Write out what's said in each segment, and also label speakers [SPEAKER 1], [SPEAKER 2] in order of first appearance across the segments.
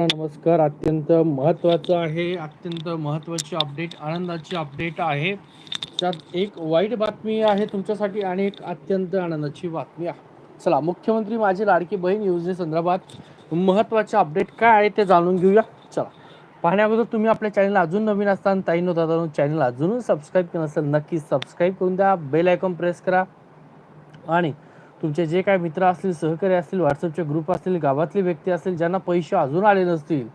[SPEAKER 1] नमस्कार. अत्यंत महत्त्वाचं आहे अत्यंत महत्त्वाची अपडेट आनंदाची अपडेट आहे. त्यात एक वाईट बातमी आहे तुमच्यासाठी आणि एक अत्यंत आनंदाची बातमी आहे. चला मुख्यमंत्री माझी लाडकी बहीण योजनेसंदर्भात महत्त्वाचे अपडेट काय आहे ते जाणून घेऊया. चला पाहण्याबद्दल तुम्ही आपल्या चॅनलला अजून नवीन असताना ताई नव्हता चॅनल अजून सबस्क्राईब केलं असेल नक्की सबस्क्राईब करून द्या. बेल आयकॉन प्रेस करा. आणि तुमचे जे काय मित्र असतील सहकारी असतील व्हॉट्सअपचे ग्रुप असतील गावातले व्यक्ती असतील ज्यांना पैसे अजून आले नसतील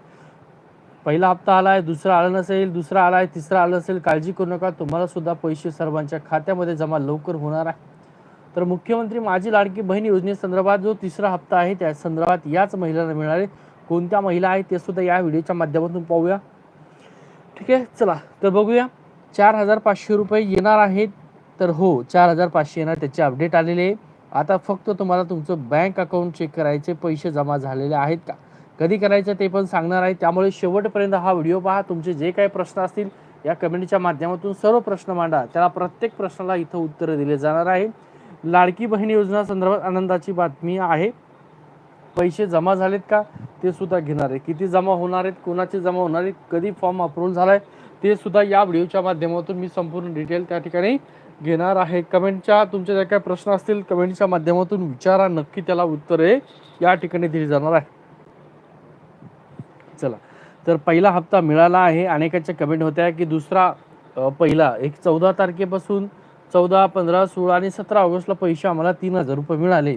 [SPEAKER 1] पहिला हप्ता आला आहे दुसरा आला नसेल दुसरा आला आहे तिसरा आला नसेल काळजी करू नका. तुम्हाला सुद्धा पैसे सर्वांच्या खात्यामध्ये जमा लवकर होणार आहे. तर मुख्यमंत्री माझी लाडकी बहीण योजनेसंदर्भात जो तिसरा हप्ता आहे त्या संदर्भात याच महिलांना मिळाले. कोणत्या महिला आहेत ते सुद्धा या व्हिडिओच्या माध्यमातून पाहूया. ठीक आहे चला तर बघूया. चार हजार पाचशे रुपये येणार आहेत. तर हो चार हजार पाचशे येणार. त्याचे अपडेट आलेले आहे. आता फक्त तुम्हाला तुमचं बँक अकाउंट चेक करायचे पैसे जमा झालेले आहेत का? कधी करायचं ते पण सांगणार आहे. त्यामुळे शेवटपर्यंत हा व्हिडिओ पहा. तुमचे जे काही प्रश्न असतील या कमेंटच्या माध्यमातून सर्व प्रश्न मांडा. त्याला प्रत्येक प्रश्नाला इथं उत्तरं दिले जाणार आहे. लाडकी बहीण योजना संदर्भात आनंदाची बातमी आहे. पैसे जमा झालेत का? ते सुद्धा घेणार आहे. किती जमा होणार आहेत? कोणाचे जमा होणार आहेत? कधी फॉर्म अप्रूव्ह झाला आहे ते सुद्धा या व्हिडिओच्या माध्यमातून मी संपूर्ण डिटेल त्या ठिकाणी घेणार आहे. कमेंटच्या तुमचे जे काही प्रश्न असतील कमेंटच्या माध्यमातून विचारा. नक्की त्याला उत्तरे या ठिकाणी दिली जाणार आहे. चला. तर पहिला हप्ता मिळाला आहे. अनेकांच्या कमेंट होत्या की दुसरा पहिला. एक चौदा तारखेपासून चौदा पंधरा सोळा आणि सतरा ऑगस्टला पैसे आम्हाला तीन हजार रुपये मिळाले.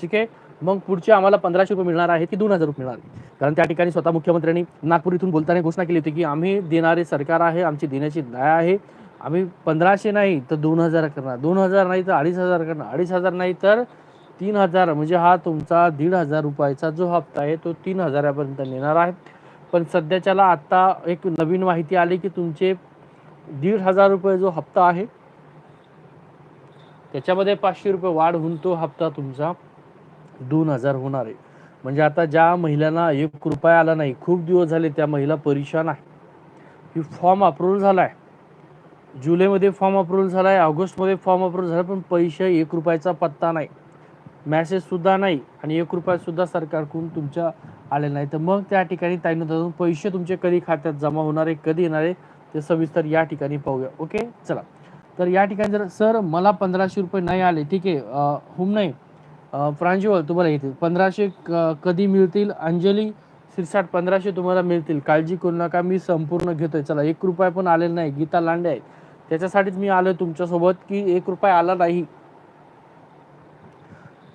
[SPEAKER 1] ठीक आहे? मग पुढचे आम्हाला पंधराशे रुपये मिळणार आहेत की दोन हजार रुपये मिळणार आहेत? कारण त्या ठिकाणी स्वतः मुख्यमंत्र्यांनी नागपूर इथून बोलताना घोषणा केली होती की आम्ही देणारे सरकार आहे आमची देण्याची दया आहे. आम्ही पंधराशे नाही तर दोन हजार करणार. दोन हजार नाही तर अडीच हजार करणार. अडीच हजार नाही तर तीन हजार. म्हणजे हा तुमचा दीड हजार रुपयाचा जो हप्ता आहे तो तीन हजारापर्यंत नेणार आहे. पण सध्याच्याला आत्ता एक नवीन माहिती आली की तुमचे दीड हजार रुपये जो हप्ता आहे त्याच्यामध्ये पाचशे रुपये वाढ होऊन तो हप्ता तुमचा दोन हजार होणार आहे. म्हणजे आता ज्या महिलांना एक रुपया आला नाही खूप दिवस झाले त्या महिला परेशान आहे. ही फॉर्म अप्रूव्हल झाला आहे जुलैमध्ये फॉर्म अप्रूव्हल झाला आहे ऑगस्टमध्ये फॉर्म अप्रूव्हल झाला पण पैसे एक रुपयाचा पत्ता नाही. मॅसेजसुद्धा नाही आणि एक रुपयासुद्धा सरकारकडून तुमच्या आले नाही. तर मग त्या ठिकाणी ताईनं पैसे तुमचे कधी खात्यात जमा होणार आहे कधी येणार आहे ते सविस्तर या ठिकाणी पाहूया. ओके चला. तर या ठिकाणी जर सर मला पंधराशे रुपये नाही आले. ठीक आहे. अं, हुम नाही. अं, तुम्हाला येतील. पंधराशे कधी मिळतील? अंजली शिरसाट पंधराशे तुम्हाला मिळतील. काळजी करू नका मी संपूर्ण घेतोय. चला एक रुपया पण आलेला नाही. गीता लांडे आहे त्याच्यासाठीच मी आलोय तुमच्यासोबत की एक रुपया आला नाही.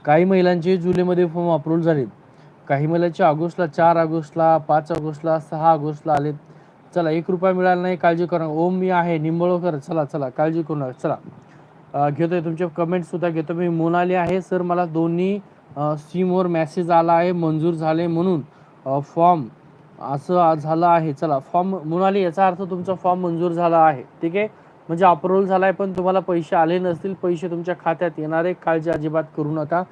[SPEAKER 1] काही महिलांचे जुलैमध्ये फॉर्म अप्रूव्ह झाले काही महिलांचे ऑगस्टला चार ऑगस्टला पाच ऑगस्टला सहा ऑगस्टला आले चला एक रुपया मिळाला नाही काळजी करू. ओम मी आहे निंबळकर. चला चला काळजी करू नका. चला. घेतोय. तुमचे कमेंट सुद्धा घेतो. मी मोनाली आहे. सर मला दोन्ही सीमवर मेसेज आला आहे. मंजूर झाले म्हणून. फॉर्म असं झालं आहे. चला फॉर्म मोनाली याचा अर्थ तुमचा फॉर्म मंजूर झाला आहे. ठीक आहे? म्हणजे अप्रुव्हल झाला आहे पण तुम्हाला पैसे आले नसतील. पैसे तुमच्या खात्यात येणारे काळजी अजिबात करू नका.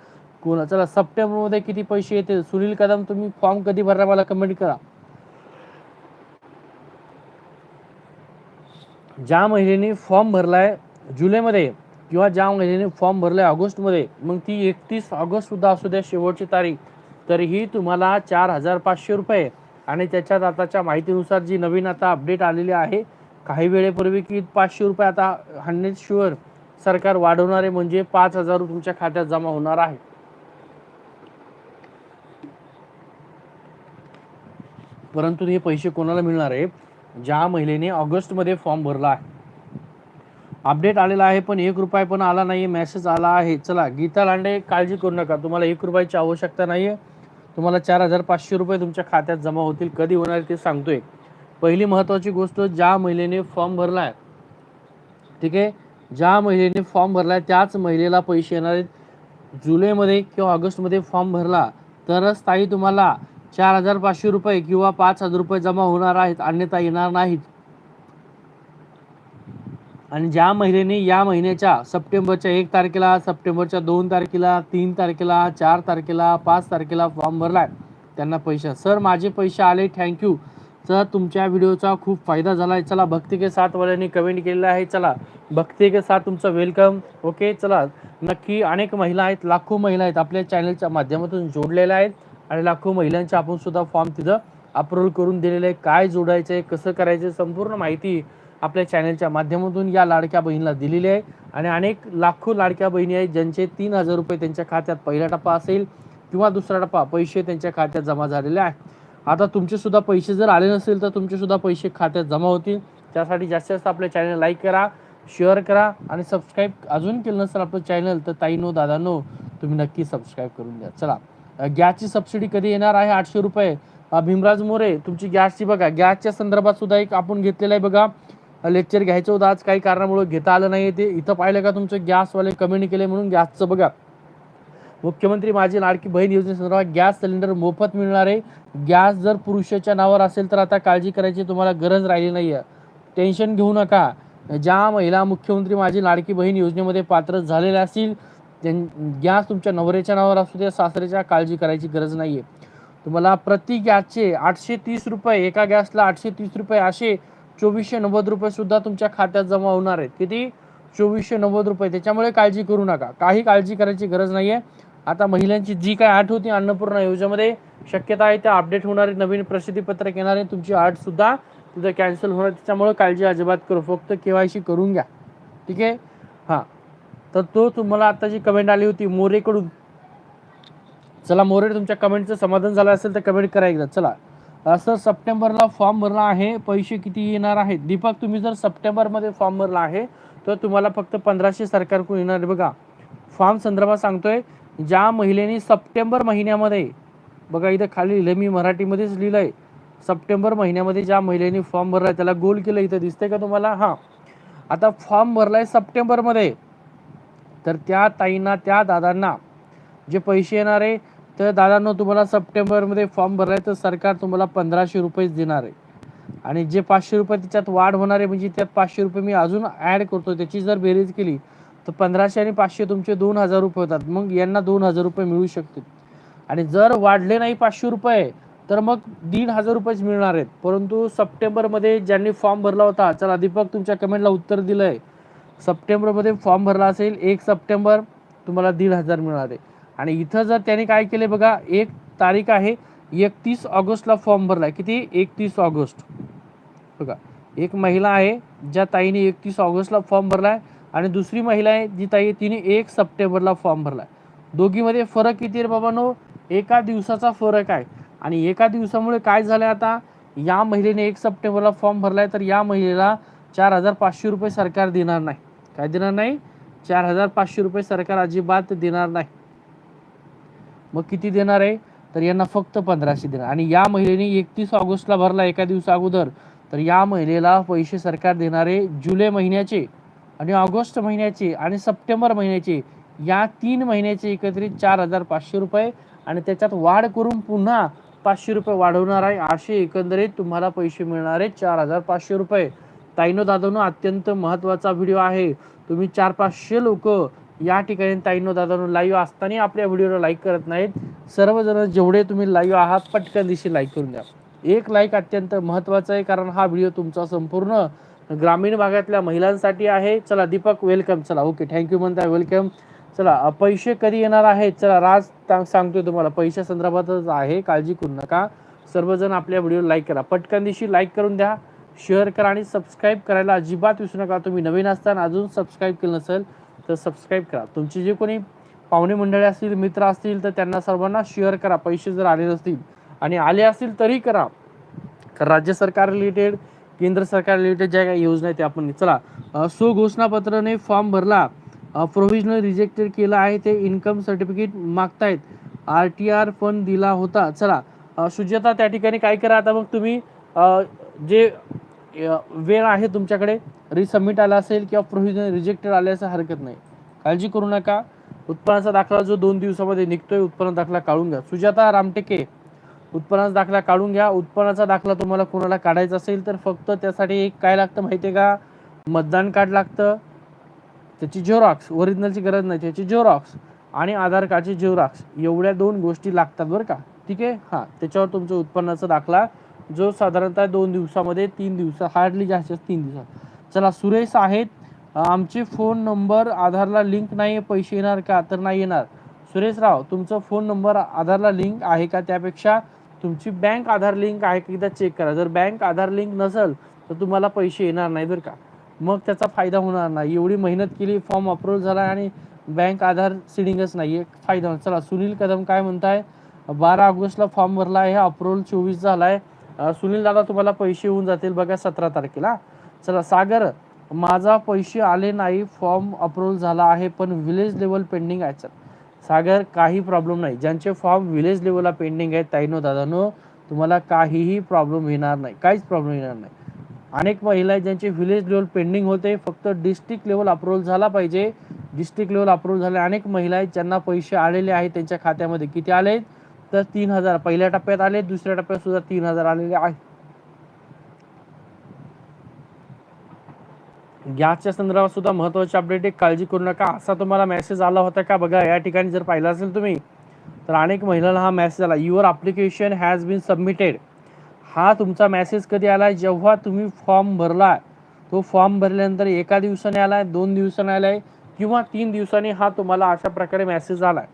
[SPEAKER 1] कोणा चला सप्टेंबरमध्ये किती पैसे येतील? सुनील कदम तुम्ही फॉर्म कधी भरला मला कमेंट करा. ज्या महिलेने फॉर्म भरलाय जुलैमध्ये किंवा ज्या महिलेने फॉर्म भरलाय ऑगस्टमध्ये मग ती एकतीस ऑगस्ट सुद्धा असू द्या शेवटची तारीख तरीही तुम्हाला चार हजार पाचशे रुपये. आणि त्याच्यात आताच्या माहितीनुसार जी नवीन आता अपडेट आलेली आहे काही वेळेपूर्वी की पाचशे रुपये आता हंड्रेड शुअर सरकार वाढवणारे म्हणजे पाच हजार तुमच्या खात्यात जमा होणार आहे. परंतु हे पैसे कोणाला मिळणार आहे? ज्या महिलेने ऑगस्टमध्ये फॉर्म भरला आहे. अपडेट आलेला आहे पण एक रुपये पण आला नाही मेसेज आला आहे. चला गीता लांडे काळजी करू नका. तुम्हाला एक रुपयाची आवश्यकता नाही आहे तुम्हाला चार हजार पाचशे रुपये तुमच्या खात्यात जमा होतील. कधी होणार ते सांगतोय. पहिली महत्त्वाची गोष्ट ज्या महिलेने फॉर्म भरला आहे ठीक आहे? ज्या महिलेने फॉर्म भरला आहे त्याच महिलेला पैसे येणार आहेत. जुलैमध्ये किंवा ऑगस्टमध्ये फॉर्म भरला तरच ताई तुम्हाला चार हजार पाचशे रुपये किंवा पाच हजार रुपये जमा होणार आहेत. अन्यथा येणार नाहीत. आणि ज्या महिलेने या महिन्याच्या सप्टेंबरच्या एक तारखेला सप्टेंबरच्या दोन तारखेला तीन तारखेला चार तारखेला पाच तारखेला फॉर्म भरला आहे त्यांना पैसे. सर माझे पैसे आले. थँक्यू सर तुमच्या व्हिडिओचा खूप फायदा झाला आहे चला भक्ती के साथ वाल्यांनी कमेंट केलेला आहे. चला भक्ती के साथ तुमचं वेलकम ओके चला. नक्की अनेक महिला आहेत लाखो महिला आहेत आपल्या चॅनलच्या माध्यमातून जोडलेल्या आहेत आणि लाखो महिलांचे आपण सुद्धा फॉर्म तिथं अप्रूव्ह करून दिलेले आहे. काय जोडायचं आहे कसं करायचं संपूर्ण माहिती आपल्या चॅनलच्या माध्यमातून या लाडक्या बहिणीला दिलेली आहे. आणि अनेक लाखो लाडक्या बहिणी आहेत ज्यांचे तीन हजार रुपये त्यांच्या खात्यात पहिला टप्पा असेल किंवा दुसरा टप्पा पैसे त्यांच्या खात्यात जमा झालेले आहे. आता तुमचे सुद्धा पैसे जर आले नसेल तर तुमचे सुद्धा पैसे खात्यात जमा होतील. त्यासाठी जास्तीत जास्त आपल्या चॅनल लाईक करा शेअर करा आणि सबस्क्राईब अजून केलं नसेल आपलं चॅनल तर ताईनो दादानो तुम्ही नक्की सबस्क्राईब करून द्या चला गॅसची सबसिडी कधी येणार आहे? आठशे रुपये. भीमराज मोरे तुमची गॅसची बघा. गॅसच्या संदर्भात सुद्धा एक आपण घेतलेलं आहे बघा. लेक्चर घ्यायचं होतं. आज काही कारणामुळे घेता आलं नाही ते. इथं पाहिलं का तुमचं गॅसवाले कमेंट केले म्हणून गॅसचं बघा. मुख्यमंत्री माझी लाडकी बहीण योजनेसंदर्भात गॅस सिलेंडर मोफत मिळणार आहे. गॅस जर पुरुषाच्या नावावर असेल तर आता काळजी करायची तुम्हाला गरज राहिली नाही आहे टेन्शन घेऊ नका. ज्या महिला मुख्यमंत्री माझी लाडकी बहीण योजनेमध्ये पात्र झालेल्या असतील त्यां गॅस तुमच्या नवऱ्याच्या नावावर असू द्या सासऱ्याच्या काळजी करायची गरज नाही आहे तुम्हाला प्रति गॅसचे आठशे तीस रुपये एका गॅसला आठशे तीस रुपये असे चोवीसशे नव्वद रुपये सुद्धा तुमच्या खात्यात जमा होणार आहेत. किती? चोवीसशे नव्वद रुपये. त्याच्यामुळे काळजी करू नका. काही काळजी करायची गरज नाही आहे आता महिलांची जी काय आठ होती अन्नपूर्णा योजनेमध्ये शक्यता आहे त्या अपडेट होणारे नवीन प्रसिद्धीपत्रक आहे. तुमची आठ सुद्धा तिथं कॅन्सल होणार त्याच्यामुळे काळजी अजिबात करू. फक्त केवायसी करून घ्या. ठीक आहे? हां. तर तो तुम्हाला आता जी कमेंट आली होती मोरेकडून. चला मोरे तुमच्या कमेंटचं समाधान झालं असेल तर कमेंट करा एकदा. चला. सर सप्टेंबरला फॉर्म भरला आहे पैसे किती येणार आहेत? दीपक तुम्ही जर सप्टेंबरमध्ये फॉर्म भरला आहे तर तुम्हाला फक्त पंधराशे सरकारकडून येणार आहे. बघा फॉर्म संदर्भात सांगतोय ज्या महिलेने सप्टेंबर महिन्यामध्ये बघा इथं खाली लिहिलं मी मराठीमध्येच लिहिलं आहे सप्टेंबर महिन्यामध्ये ज्या महिलेने फॉर्म भरला त्याला गोल केलं इथं दिसतंय का तुम्हाला? हां. आता फॉर्म भरलाय सप्टेंबरमध्ये तर त्या ताईंना त्या दादांना जे पैसे येणार आहे तर दादांनो तुम्हाला सप्टेंबरमध्ये फॉर्म भरलाय तर सरकार तुम्हाला पंधराशे रुपयेच देणार आहे. आणि जे पाचशे रुपये त्याच्यात वाढ होणार आहे म्हणजे त्यात पाचशे रुपये मी अजून ॲड करतो त्याची जर बेरीज केली तर पंधराशे आणि पाचशे तुमचे दोन हजार रुपये होतात. मग यांना दोन हजार रुपये मिळू शकतील. आणि जर वाढले नाही पाचशे रुपये तर मग दीड हजार रुपयेच मिळणार आहेत. परंतु सप्टेंबरमध्ये ज्यांनी फॉर्म भरला होता चला दीपक तुमच्या कमेंटला उत्तर दिलं आहे सप्टेंबरमध्ये फॉर्म भरला असेल एक सप्टेंबर तुम्हाला दीड हजार मिळणार आहे. आणि इथं जर त्याने काय केले बघा एक तारीख आहे एकतीस ऑगस्टला फॉर्म भरला किती? एकतीस ऑगस्ट. बघा एक महिला आहे ज्या ताईने एकतीस ऑगस्टला फॉर्म भरला आहे आणि दुसरी महिला आहे जी ताई तिने एक सप्टेंबरला फॉर्म भरला आहे दोघीमध्ये फरक किती आहे बाबांनो? एका दिवसाचा फरक आहे. आणि एका दिवसामुळे काय झालं आता? या महिलेने एक सप्टेंबरला फॉर्म भरला आहे तर या महिलेला चार हजार पाचशे रुपये सरकार देणार नाही. काय देणार नाही? चार हजार पाचशे रुपये सरकार अजिबात देणार नाही. मग किती देणार आहे? तर यांना फक्त पंधराशे देणार. आणि या महिलेने एकतीस ऑगस्टला भरला एका दिवसा अगोदर. तर या महिलेला पैसे सरकार देणारे जुलै महिन्याचे आणि ऑगस्ट महिन्याचे आणि सप्टेंबर महिन्याचे या तीन महिन्याचे एकत्रित चार हजार पाचशे रुपये. आणि त्याच्यात वाढ करून पुन्हा पाचशे रुपये वाढवणार आहे. असे एकंदरीत तुम्हाला पैसे मिळणार चार हजार पाचशे रुपये. ताईनो दादानो अत्यंत महत्त्वाचा व्हिडिओ आहे. तुम्ही चार पाचशे लोक या ठिकाणी ताईनो दादानो लाईव्ह असताना आपल्या व्हिडिओला लाईक करत नाहीत. सर्वजण जेवढे तुम्ही लाईव्ह आहात पटकन दिशी लाईक करून द्या. एक लाईक अत्यंत महत्त्वाचा आहे कारण हा व्हिडिओ तुमचा संपूर्ण ग्रामीण भागातल्या महिलांसाठी आहे. चला दीपक वेलकम चला ओके थँक्यू म्हणताय वेलकम चला पैसे कधी येणार आहेत? चला राज सांगतोय तुम्हाला पैशा संदर्भातच आहे काळजी करू नका. सर्वजण आपल्या व्हिडिओ लाईक करा. पटकन दिवशी लाईक करून द्या. शेअर करा आणि सबस्क्राईब करायला अजिबात विसरू नका. तुम्ही नवीन असताना अजून सबस्क्राईब केलं नसेल तर सबस्क्राईब करा. तुमचे जे कोणी पाहुणे मंडळी असतील मित्र असतील तर त्यांना सर्वांना शेअर करा. पैसे जर आले नसतील आणि आले असतील तरी करा. राज्य सरकार रिलेटेड केंद्र सरकार रिलेटेड ज्या काही योजना आहेत त्या आपण चला सो घोषणापत्राने फॉर्म भरला. प्रोव्हिजनल रिजेक्टेड केलं आहे. ते इन्कम सर्टिफिकेट मागतायत. आर टी आर फंड दिला होता. चला सुजाता त्या ठिकाणी काय करा आता मग तुम्ही? जे वेळ आहे तुमच्याकडे रिसबमिट आला असेल किंवा प्रोव्हिजन रिजेक्टेड आले असं हरकत नाही. काळजी करू नका. उत्पन्नाचा दाखला जो दोन दिवसामध्ये निघतोय उत्पन्न दाखला काढून घ्या. सुजाता रामटेके उत्पन्नाचा दाखला काढून घ्या. उत्पन्नाचा दाखला तुम्हाला कोणाला काढायचा असेल तर फक्त त्यासाठी एक काय लागतं माहिती आहे का? मतदान कार्ड लागतं. त्याची झेरॉक्स ओरिजिनलची गरज नाही. त्याची झेरॉक्स आणि आधार कार्डची झेरॉक्स एवढ्या दोन गोष्टी लागतात बरं का. ठीक आहे? हां. त्याच्यावर तुमचं उत्पन्नाचा दाखला जो साधारणतः दोन दिवसामध्ये तीन दिवसात हार्डली जास्त तीन दिवसात. चला सुरेश आहेत. आमचे फोन नंबर आधारला लिंक नाही पैसे येणार का? तर नाही येणार. सुरेशराव तुमचं फोन नंबर आधारला लिंक आहे का? त्यापेक्षा तुमची बँक आधार लिंक आहे का? एकदा चेक करा. जर बँक आधार लिंक नसेल तर तुम्हाला पैसे येणार नाही बरं का. मग त्याचा फायदा होणार नाही. एवढी मेहनत केली फॉर्म अप्रूव्ह झाला आणि बँक आधार सिडिंगच नाही. आहे फायदा होणार. चला सुनील कदम काय म्हणताय? बारा ऑगस्टला फॉर्म भरला आहे. अप्रूव्हल चोवीस झाला आहे सुनील दादा तुम्हाला पैसे येऊन जातील बघा सतरा तारखेला. चला सागर माझा पैसे आले नाही फॉर्म अप्रूव्हल झाला आहे पण विलेज लेवल पेंडिंग आहे सर सागर काही प्रॉब्लेम नाही. ज्यांचे फॉर्म विलेज लेवलला पेंडिंग आहेत ताईनो दादानो तुम्हाला काहीही प्रॉब्लेम येणार नाही. काहीच प्रॉब्लेम येणार नाही. अनेक महिला आहेत ज्यांचे विलेज लेवल पेंडिंग होते फक्त डिस्ट्रिक्ट लेवल अप्रूव्हल झाला पाहिजे. डिस्ट्रिक्ट लेवल अप्रूव्हल झाले. अनेक महिला आहेत ज्यांना पैसे आलेले आहेत त्यांच्या खात्यामध्ये. किती आले तर तीन हजार. पहिल्या टप्प्यात आले दुसऱ्या टप्प्यात सुद्धा तीन हजार आलेले आहेत. गॅसच्या संदर्भात सुद्धा महत्वाची अपडेट आहे. काळजी करू नका. असा तुम्हाला मेसेज आला होता का? बघा या ठिकाणी जर पाहिला असेल तुम्ही तर अनेक महिलांना हा मेसेज आला. Your application has been submitted हा तुमचा मेसेज कधी आला जेव्हा तुम्ही फॉर्म भरला तो फॉर्म भरल्यानंतर एका दिवसाने आला आहे दोन दिवसाने आलाय किंवा तीन दिवसांनी हा तुम्हाला अशा प्रकारे मेसेज आहे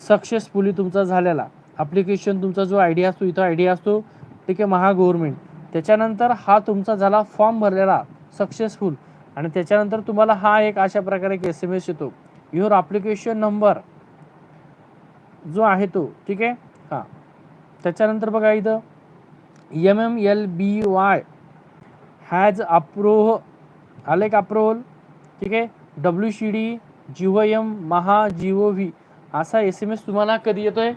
[SPEAKER 1] सक्सेसफुली तुमचा झालेला. अप्लिकेशन तुमचा जो आय डी असतो इथं आय डी असतो ठीक आहे महागव्हर्मेंट त्याच्यानंतर हा तुमचा झाला फॉर्म भरलेला. सक्सेसफुल आणि त्याच्यानंतर तुम्हाला हा एक अशा प्रकारे एक एस एम एस येतो. युअर अप्लिकेशन नंबर जो आहे तो ठीक आहे? हां. त्याच्यानंतर बघा इथं M M L B Y has approved आले का अप्रोवल ठीक आहे? W C D Jio M महा जिओ व्ही असा एस एम एस तुम्हाला कधी येतोय?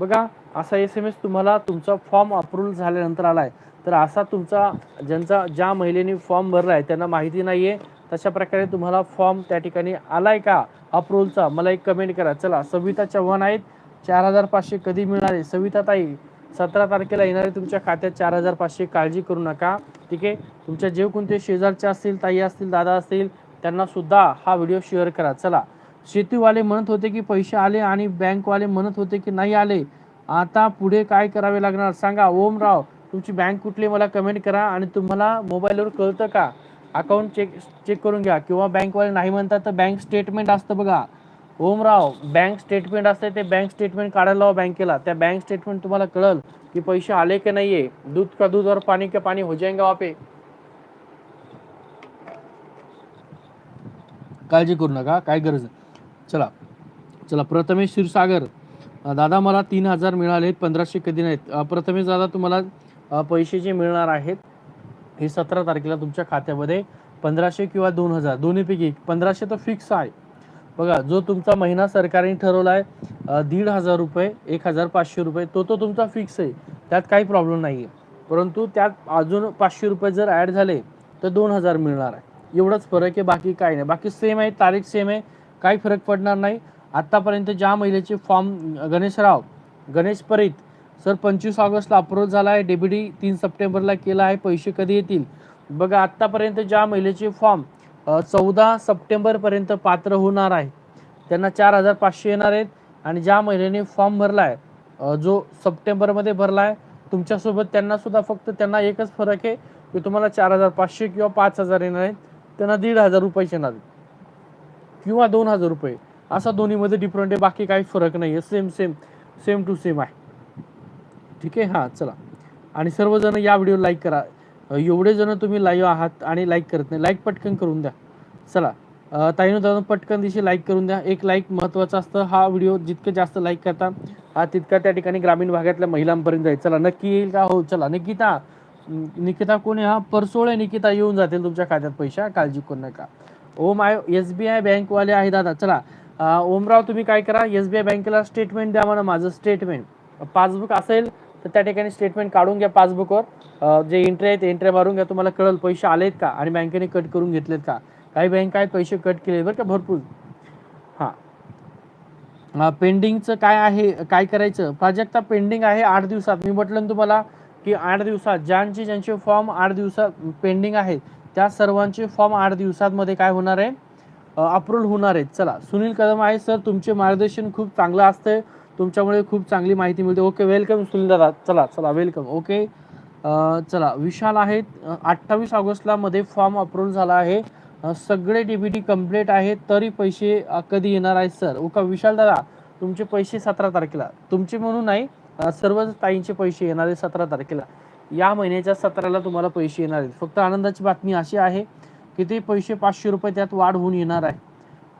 [SPEAKER 1] बघा असा एस एम एस तुम्हाला तुमचा फॉर्म अप्रूव्हल झाल्यानंतर आला आहे तर असा तुमचा ज्यांचा ज्या महिलेने फॉर्म भरला आहे त्यांना माहिती नाही आहे तशा प्रकारे तुम्हाला फॉर्म त्या ठिकाणी आलाय का? अप्रूव्हलचा मला एक कमेंट करा. चला सविता चव्हाण आहेत. चार हजार पाचशे कधी मिळणार? आहे सविता ताई सतरा तारखेला येणारे तुमच्या खात्यात चार हजार पाचशे काळजी करू नका. ठीक आहे? तुमच्या जे कोणते शेजारचे असतील ताई असतील दादा असतील त्यांना सुद्धा हा व्हिडिओ शेअर करा. चला. शेतीवाले म्हणत होते की पैसे आले आणि बँकवाले म्हणत होते की नाही आले. आता पुढे काय करावे लागणार? सांगा. ओमराव तुमची बँक कुठली मला कमेंट करा आणि तुम्हाला मोबाईलवर कळतं का? अकाउंट चेक चेक करून घ्या. किंवा बँकवाले नाही म्हणतात तर बँक स्टेटमेंट असतं बघा. ओमराव बँक स्टेटमेंट असते ते बँक स्टेटमेंट काढायला लावा बँकेला त्या बँक स्टेटमेंट तुम्हाला कळल की पैसे आले की नाही आहे दूध का दूध और पाणी का पाणी हो जाएगा वापे काळजी करू नका काय गरज चला चला प्रथमेश क्षीरसागर. दादा मला तीन हजार मिळाले पंधराशे कधी नाहीत. प्रथमेश दादा तुम्हाला पैसे जे मिळणार आहेत हे सतरा तारखेला तुमच्या खात्यामध्ये पंधराशे किंवा दोन हजार दोन्हीपैकी एक. पंधराशे तर फिक्स आहे. बघा जो तुमचा महिना सरकारने ठरवला आहे दीड हजार रुपये एक हजार पाचशे रुपये तो तो तुमचा फिक्स आहे. त्यात काही प्रॉब्लेम नाही आहे परंतु त्यात अजून पाचशे रुपये जर ॲड झाले तर दोन हजार मिळणार आहे. एवढंच फरक आहे बाकी काही नाही. बाकी सेम आहे तारीख सेम आहे काही फरक पडणार नाही. आत्तापर्यंत ज्या महिलेचे फॉर्म गणेशराव गणेश परीत सर पंचवीस ऑगस्टला अप्रूव्ह झाला आहे. डेबिडी तीन सप्टेंबरला केला आहे. पैसे कधी येतील? बघा आत्तापर्यंत ज्या महिलेचे फॉर्म चौदा सप्टेंबरपर्यंत पात्र होणार आहे. त्यांना चार हजार पाचशे येणार आहेत. आणि ज्या महिलेने फॉर्म भरला आहे जो सप्टेंबरमध्ये भरला आहे तुमच्यासोबत त्यांना सुद्धा फक्त त्यांना एकच फरक आहे की तुम्हाला चार हजार पाचशे किंवा पाच हजार येणार आहेत. त्यांना दीड हजार रुपयेच येणार आहेत. किंवा दोन हजार रुपये. असा दोन्हीमध्ये डिफरंट आहे. बाकी काही फरक नाही आहे same same same to same आहे. ठीक आहे? हां चला. आणि सर्वजण या व्हिडिओ लाईक करा. एवढे जण तुम्ही लाईव्ह आहात आणि लाईक करत नाही. लाईक पटकन करून द्या. चला. ताईनो दादा पटकन दिशी लाईक करून द्या. एक लाईक महत्त्वाचा असतं. हा व्हिडिओ जितकं जास्त लाईक करता हा तितका त्या ठिकाणी ग्रामीण भागातल्या महिलांपर्यंत जाईल. चला नक्की येईल का? हो चला. निकिता. निकिता कोणी हा? परसोळे निकिता. येऊन जातील तुमच्या खात्यात पैसा काळजी करू नका. Om I S B I बँकवाले आहे दादा चला. ओमराव तुम्ही काय करा? एस बी आय बँकेला स्टेटमेंट द्या म्हणा. माझं स्टेटमेंट पासबुक असेल तर त्या ठिकाणी स्टेटमेंट काढून घ्या पासबुकवर जे एंट्री आहेत एंट्री मारून घ्या. तुम्हाला कळेल पैसे आलेत का आणि बँकेने कट करून घेतलेत का? काही बँक आहेत पैसे कट केले बरं का भरपूर. हां. पेंडिंगचं काय आहे काय करायचं? प्राजक्ता पेंडिंग आहे आठ दिवसात. मी म्हटलं तुम्हाला की आठ दिवसात ज्यांचे ज्यांचे फॉर्म आठ दिवसात पेंडिंग आहेत त्या सर्वांचे फॉर्म आठ दिवसांमध्ये काय होणार आहे? अप्रूव्ह होणार आहेत. चला सुनील कदम आहे सर तुमचे मार्गदर्शन खूप चांगलं असतं तुमच्यामुळे खूप चांगली माहिती मिळते. ओके वेलकम सुनील दादा. चला चला वेलकम ओके चला. विशाल आहेत. अठ्ठावीस ऑगस्टला मध्ये फॉर्म अप्रूव्ह झाला आहे. सगळे डीबीटी कंप्लीट आहे तरी पैसे कधी येणार आहेत सर ओका विशाल दादा तुमचे पैसे सतरा तारखेला. तुमचे म्हणून नाही सर्वच सर्व ताईंचे पैसे येणार आहे सतरा तारखेला. या महिन्याच्या सतराला तुम्हाला पैसे येणार आहेत. फक्त आनंदाची बातमी अशी आहे की ते पैसे पाचशे रुपये त्यात वाढ होऊन येणार आहे.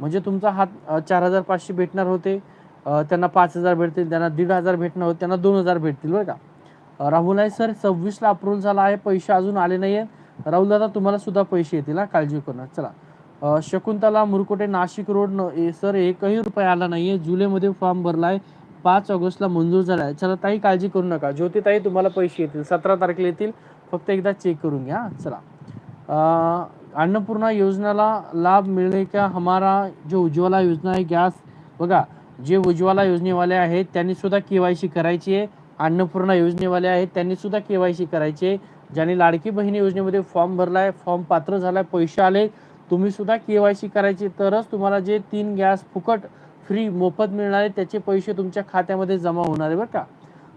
[SPEAKER 1] म्हणजे तुमचा हात चार हजार पाचशे भेटणार होते. त्यांना पाच हजार भेटतील त्यांना दीड हजार भेटणार त्यांना दोन हजार भेटतील बरं का. राहुल आहे सर सव्वीसला अप्रूव्हल झाला आहे पैसे अजून आले नाही आहेत राहुल दादा तुम्हाला सुद्धा पैसे येतील हा काळजी करू नका. चला. शकुंतला मुरकोटे नाशिक रोड न ए- सर एकही रुपया आला नाही आहे जुलैमध्ये फॉर्म भरला आहे पाच ऑगस्टला मंजूर झाला आहे चला ताई काळजी करू नका. ज्योतिताई तुम्हाला पैसे येतील. सतरा तारखेला येतील. फक्त एकदा चेक करून घ्या चला. अन्नपूर्णा योजनाला लाभ मिळणे का? हमारा जो उज्ज्वला योजना आहे गॅस. बघा जे उज्ज्वला योजनेवाले आहेत त्यांनी सुद्धा के वाय सी करायची आहे. अन्नपूर्णा योजनेवाले आहेत त्यांनी सुद्धा के वाय सी करायची आहे. ज्यांनी लाडकी बहिणी योजनेमध्ये फॉर्म भरला आहे फॉर्म पात्र झाला पैसे आले तुम्ही सुद्धा के वाय सी करायची. तरच तुम्हाला जे तीन गॅस फुकट फ्री मोफत मिळणार आहे त्याचे पैसे तुमच्या खात्यामध्ये जमा होणार आहे बरं का?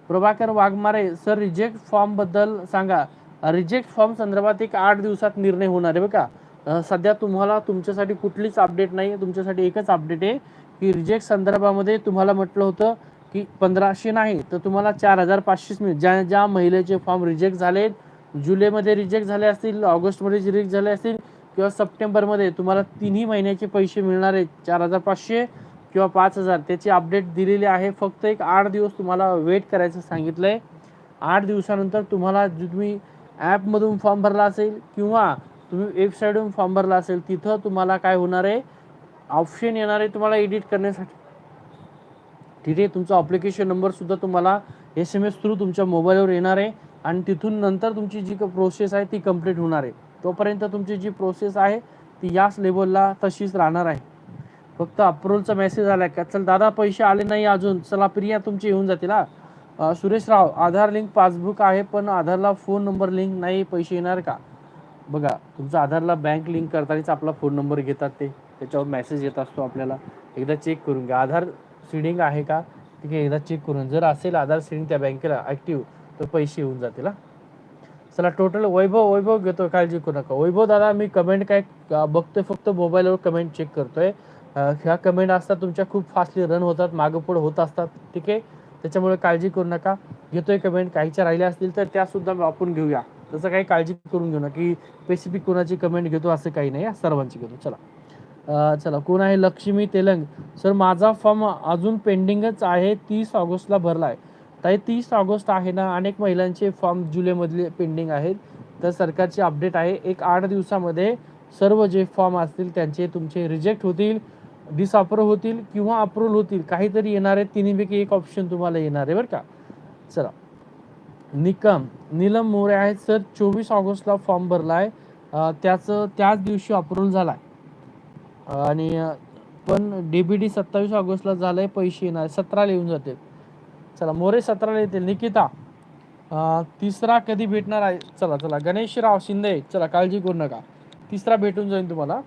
[SPEAKER 1] प्रभाकर वाघमारे सर रिजेक्ट फॉर्मबद्दल सांगा. रिजेक्ट फॉर्म संदर्भात एक आठ दिवसात निर्णय होणार आहे बरं का? सध्या तुम्हाला तुमच्यासाठी कुठलीच अपडेट नाही तुमच्यासाठी एकच अपडेट आहे. की रिजेक्ट संदर्भामध्ये तुम्हाला म्हटलं होतं की पंधराशे नाही तर तुम्हाला चार हजार पाचशेच मिळेल. ज्या ज्या महिलेचे फॉर्म रिजेक्ट झाले जुलैमध्ये रिजेक्ट झाले असतील ऑगस्टमध्ये रिजेक्ट झाले असतील किंवा सप्टेंबरमध्ये तुम्हाला तिन्ही महिन्याचे पैसे मिळणार आहेत चार हजार पाचशे किंवा पाच हजार. त्याची अपडेट दिलेली आहे. फक्त एक आठ दिवस तुम्हाला वेट करायचं सांगितलं आहे आठ दिवसानंतर तुम्हाला तुम्ही ॲपमधून फॉर्म भरला असेल किंवा तुम्ही वेबसाईटवरून फॉर्म भरला असेल तिथं तुम्हाला काय होणार आहे? ऑप्शन येणार आहे तुम्हाला एडिट करण्यासाठी. तिथे तुमचा अप्लिकेशन नंबरसुद्धा तुम्हाला एस एम एस थ्रू तुमच्या मोबाईलवर येणार आहे. आणि तिथून नंतर तुमची जी प्रोसेस आहे ती कंप्लीट होणार आहे. तोपर्यंत तुमची जी प्रोसेस आहे ती याच लेवलला तशीच राहणार आहे. फक्त अप्रूव्हलचा मेसेज आला का? चल दादा पैसे आले नाही अजून. चला प्रिया तुमचे येऊन जातील हा. सुरेश राव आधार लिंक पासबुक आहे पण आधारला फोन नंबर लिंक नाही पैसे येणार का? बघा तुमचा आधारला बँक लिंक करतानाच आपला फोन नंबर घेतात ते. त्याच्यावर मेसेज येत असतो आपल्याला. एकदा चेक करून घ्या. आधार सीडिंग आहे का? ठीक आहे एकदा चेक करून. जर असेल आधार सीडिंग त्या बँकेला ॲक्टिव्ह तर पैसे येऊन जातील हा. चला टोटल वैभव वैभव घेतो काळजी करू नका. वैभव दादा मी कमेंट काय बघतोय फक्त मोबाईलवर कमेंट चेक करतोय. ह्या कमेंट असतात तुमच्या खूप फास्टली रन होतात मागं पुढं होत असतात ठीक आहे? त्याच्यामुळे काळजी करू नका. घेतोय कमेंट काहीच्या राहिल्या असतील तर त्या सुद्धा आपण घेऊया. तसं काही काळजी करून घेऊ ना की स्पेसिफिक कोणाची कमेंट घेतो असं काही नाही सर्वांची घेतो. चला. चला कोण आहे? लक्ष्मी तेलंग. सर माझा फॉर्म अजून पेंडिंगच आहे. तीस ऑगस्टला भरला आहे ताई तीस ऑगस्ट आहे ना? अनेक महिलांचे फॉर्म जुलैमधले पेंडिंग आहेत. तर सरकारची अपडेट आहे. एक आठ दिवसामध्ये सर्व जे फॉर्म असतील त्यांचे तुमचे रिजेक्ट होतील डिसअप्रूव्ह होतील किंवा अप्रूव्ह होतील. काहीतरी येणार आहे. तिन्हीपैकी एक ऑप्शन तुम्हाला येणार आहे बरं का? चला. निकम नीलम मोरे आहेत. सर चोवीस ऑगस्टला फॉर्म भरला आहे त्याचं त्याच दिवशी अप्रूव्हल झाला आहे आणि पण डीबीडी सत्तावीस ऑगस्टला झालंय पैसे येणार. सतराला येऊन जातील. चला मोरे सतराला येतील. निकिता तिसरा कधी भेटणार आहे? चला चला. गणेशराव शिंदे चला काळजी करू नका. तिसरा भेटून जाईल तुम्हाला.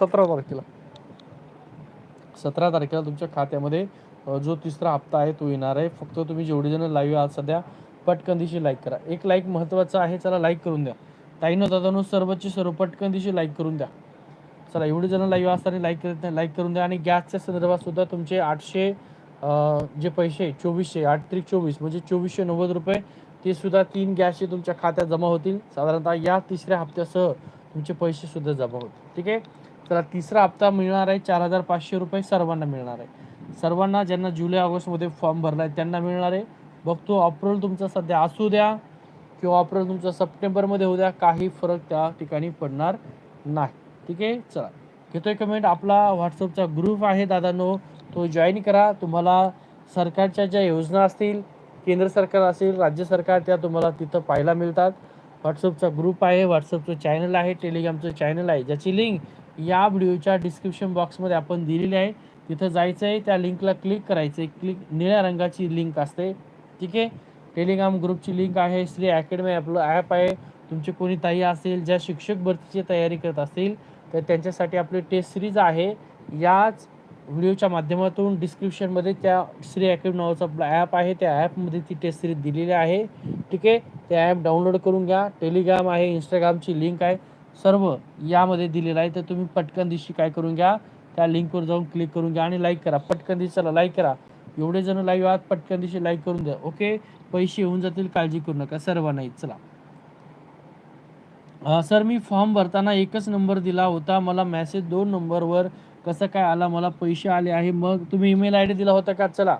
[SPEAKER 1] सतरा तारखेला. सतरा तारखेला तुमच्या खात्यामध्ये जो तिसरा हप्ता आहे तो येणार आहे. फक्त तुम्ही जेवढे जण लाईव्ह आहात सध्या पटकन दिशी लाईक करा. एक लाईक महत्त्वाचं आहे चला लाईक करून द्या. ताईनो दादानो सर्वची सर्व पटकन दिशी लाईक करून द्या. चला एवढे जण लाईव्ह असताना लाईक करत नाही लाईक करून द्या. आणि गॅसच्या संदर्भात सुद्धा तुमचे आठशे जे पैसे चोवीसशे आठ त्रिक चोवीस म्हणजे चोवीसशे नव्वद रुपये ते सुद्धा तीन गॅसचे तुमच्या खात्यात जमा होतील. साधारणतः या तिसऱ्या हप्त्यासह तुमचे पैसे सुद्धा जमा होतील. ठीक आहे? चला तिसरा हप्ता मिळणार आहे चार हजार पाचशे रुपये सर्वांना मिळणार आहे. सर्वांना ज्यांना जुलै ऑगस्टमध्ये फॉर्म भरला आहे त्यांना मिळणार आहे. बघतो अप्रूव्हल तुमचा सध्या असू द्या किंवा अप्रूव्हल तुमचा सप्टेंबरमध्ये होऊ द्या काही फरक त्या ठिकाणी पडणार नाही. ठीक आहे? चला. घेतोय कमेंट आपला व्हॉट्सअपचा ग्रुप आहे दादांनो. तो जॉईन करा. तुम्हाला सरकारच्या ज्या योजना असतील केंद्र सरकार असेल राज्य सरकार त्या तुम्हाला तिथं पाहायला मिळतात. व्हॉट्सअपचा ग्रुप आहे. व्हॉट्सअपचं चॅनल आहे. टेलिग्रामचं चॅनल आहे. ज्याची लिंक या व्हिडिओच्या डिस्क्रिप्शन बॉक्समध्ये आपण दिलेली आहे. तिथं जायचं आहे. त्या लिंकला क्लिक करायचं आहे. क्लिक निळ्या रंगाची लिंक असते. ठीक आहे? टेलिग्राम ग्रुपची लिंक आहे. श्री अकॅडमी आपलं ॲप आहे. तुमचे कोणी ताई असेल ज्या शिक्षक भरतीची तयारी करत असतील तर त्यांच्यासाठी आपली टेस्ट सिरीज आहे. याच व्हिडिओच्या माध्यमातून डिस्क्रिप्शनमध्ये त्या श्री अकॅडमी नावाचा ॲप आहे. त्या ॲपमध्ये ती टेस्ट सिरीज दिलेली आहे. ठीक आहे? ते ॲप डाउनलोड करून घ्या. टेलिग्राम आहे इंस्टाग्रामची लिंक आहे. सर्व यामध्ये दिलेलं आहे. तर तुम्ही पटकन दिवशी काय करून घ्या. त्या लिंकवर जाऊन क्लिक करून घ्या आणि लाईक करा. पटकन दिशी चला लाईक करा. एवढे जण लाईव्ह आहात पटकन दिवशी लाईक करून द्या. ओके पैसे येऊन जातील काळजी करू नका. सर्व नाही चला. सर मी फॉर्म भरताना एकच नंबर दिला होता. मला मॅसेज दोन नंबरवर कसं काय आला मला पैसे आले आहे. मग तुम्ही ईमेल आय डी दिला होता का? चला.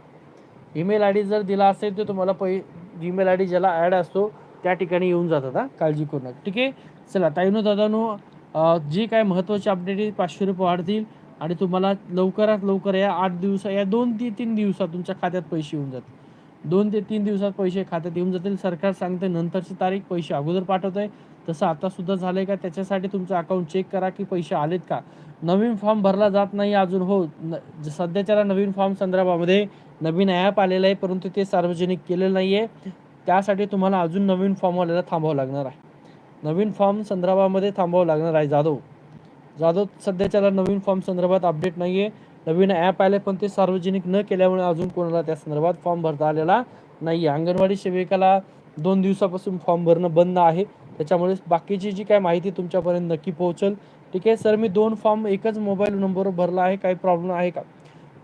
[SPEAKER 1] ईमेल आय डी जर दिला असेल तर तुम्हाला पै ईमेल आय डी ज्याला ॲड असतो त्या ठिकाणी येऊन जातात हा. काळजी करू नका. ठीक आहे? चला ताईनो दादानो जे जी काय महत्त्वाची अपडेट आहे पाचशे रुपये वाढतील आणि तुम्हाला लवकरात लवकर या आठ दिवसा या दोन ते तीन दिवसात तुमच्या खात्यात पैसे येऊन जातील. दोन ते तीन दिवसात पैसे खात्यात येऊन जातील. सरकार सांगते नंतरची तारीख पैसे अगोदर पाठवत आहे तसं आता सुद्धा झालंय का? त्याच्यासाठी तुमचं अकाउंट चेक करा की पैसे आलेत का? नवीन फॉर्म भरला जात नाही अजून हो. न- ज- सध्याच्याला नवीन फॉर्म संदर्भामध्ये नवीन ॲप आलेलं आहे परंतु ते सार्वजनिक केलेलं नाही आहे त्यासाठी तुम्हाला अजून नवीन फॉर्म आलेला थांबावं लागणार आहे. नवीन फॉर्म संदर्भामध्ये थांबावं लागणार आहे जाधव. जाधव सध्याच्याला नवीन फॉर्म संदर्भात अपडेट नाही आहे नवीन ॲप आले पण ते सार्वजनिक न केल्यामुळे अजून कोणाला त्या संदर्भात फॉर्म भरता आलेला नाही आहे अंगणवाडी सेविकाला दोन दिवसापासून फॉर्म भरणं बंद आहे. त्याच्यामुळे बाकीची जी काय माहिती तुमच्यापर्यंत नक्की पोहोचेल. ठीक आहे सर मी दोन फॉर्म एकच मोबाईल नंबरवर भरला आहे काही प्रॉब्लेम आहे का?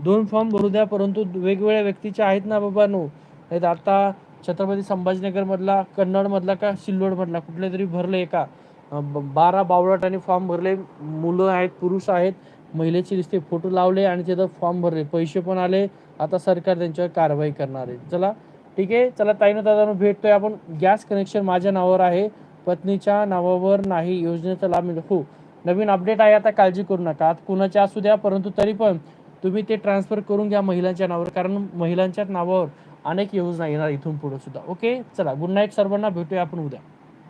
[SPEAKER 1] दोन फॉर्म भरू द्या परंतु वेगवेगळ्या व्यक्तीचे आहेत ना बाबा नो? नाही आता छत्रपती संभाजीनगरमधला कन्नडमधला का सिल्लोडमधला कुठले तरी भरले का ब- बारा बावळटाने फॉर्म भरले मुलं आहेत पुरुष आहेत महिलेचे नुसते फोटो लावले आणि तिथं फॉर्म भरले. पैसे पण आले आता सरकार त्यांच्यावर कारवाई करणार आहे. चला ठीक आहे चला ताईनं दादानं भेटतोय आपण. गॅस कनेक्शन माझ्या नावावर आहे. पत्नीच्या नावावर नाही योजनेचा लाभ मिळतो. हो नवीन अपडेट आहे आता काळजी करू नका. आता असू द्या परंतु तरी पण तुम्ही ते ट्रान्सफर करून घ्या महिलांच्या नावावर कारण महिलांच्या नावावर अनेक योजना येणार इथून पुढे सुद्धा. ओके चला गुड नाईट सर्वांना. भेटूया आपण उद्या.